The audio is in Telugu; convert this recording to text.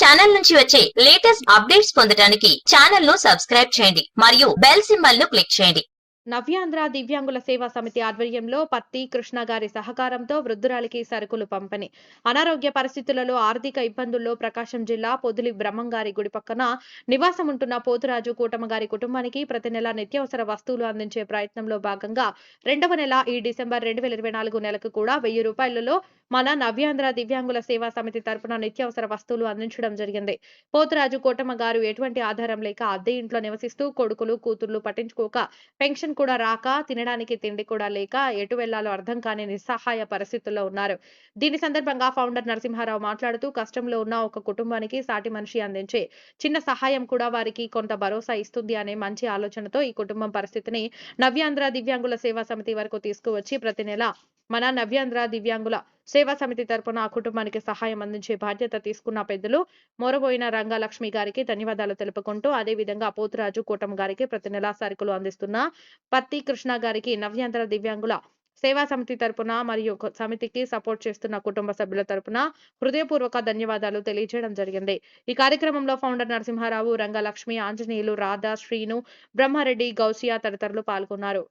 ఛానల్ నుంచి వచ్చే లేటెస్ట్ అప్డేట్స్ పొందడానికి ఛానల్ను సబ్స్క్రైబ్ చేయండి. మరియు బెల్ సింబల్ను క్లిక్ చేయండి. నవ్యాంధ్ర దివ్యాంగుల సేవా సమితి ఆధ్వర్యంలో పత్తి కృష్ణ గారి సహకారంతో వృద్ధురాలికి సరుకులు పంపిణీ. అనారోగ్య పరిస్థితులలో ఆర్థిక ఇబ్బందుల్లో ప్రకాశం జిల్లా పొదిలి బ్రహ్మంగారి గుడి పక్కన నివాసం ఉంటున్న పోతురాజు కూటమ గారి కుటుంబానికి ప్రతి నెల నిత్యావసర వస్తువులు అందించే ప్రయత్నంలో భాగంగా రెండవ నెల ఈ డిసెంబర్ రెండు వేల ఇరవై నాలుగు నెలకు కూడా వెయ్యి రూపాయలలో మన నవ్యాంధ్ర దివ్యాంగుల సేవా సమితి తరపున నిత్యావసర వస్తువులు అందించడం జరిగింది. పోతురాజు కోటమ్మ గారు ఎటువంటి ఆధారం లేక అద్దె ఇంట్లో నివసిస్తూ కొడుకులు కూతుర్లు పట్టించుకోక పెన్షన్ కూడా రాక తినడానికి తిండి కూడా లేక ఎటు వెళ్ళాలో అర్థం కాని నిస్సహాయ పరిస్థితుల్లో ఉన్నారు. దీని సందర్భంగా ఫౌండర్ నరసింహారావు మాట్లాడుతూ కష్టంలో ఉన్న ఒక కుటుంబానికి సాటి మనిషి అందించే చిన్న సహాయం కూడా వారికి కొంత భరోసా ఇస్తుంది అనే మంచి ఆలోచనతో ఈ కుటుంబం పరిస్థితిని నవ్యాంధ్ర దివ్యాంగుల సేవా సమితి వరకు తీసుకువచ్చి ప్రతి నెల మన నవ్యాంధ్ర దివ్యాంగుల సేవా సమితి తరపున ఆ కుటుంబానికి సహాయం అందించే బాధ్యత తీసుకున్న పెద్దలు మొరబోయిన రంగాలక్ష్మి గారికి ధన్యవాదాలు తెలుపుకుంటూ అదే విధంగా పోతురాజు కూటమి గారికి ప్రతి నెలా సరుకులు అందిస్తున్న పత్తి కృష్ణ గారికి నవ్యాంధ్ర దివ్యాంగుల సేవా సమితి తరపున మరియు సమితికి సపోర్ట్ చేస్తున్న కుటుంబ సభ్యుల తరపున హృదయపూర్వక ధన్యవాదాలు తెలియజేయడం జరిగింది. ఈ కార్యక్రమంలో ఫౌండర్ నరసింహారావు రంగలక్ష్మి ఆంజనేయులు రాధా శ్రీను బ్రహ్మారెడ్డి గౌసియా తదితరులు పాల్గొన్నారు.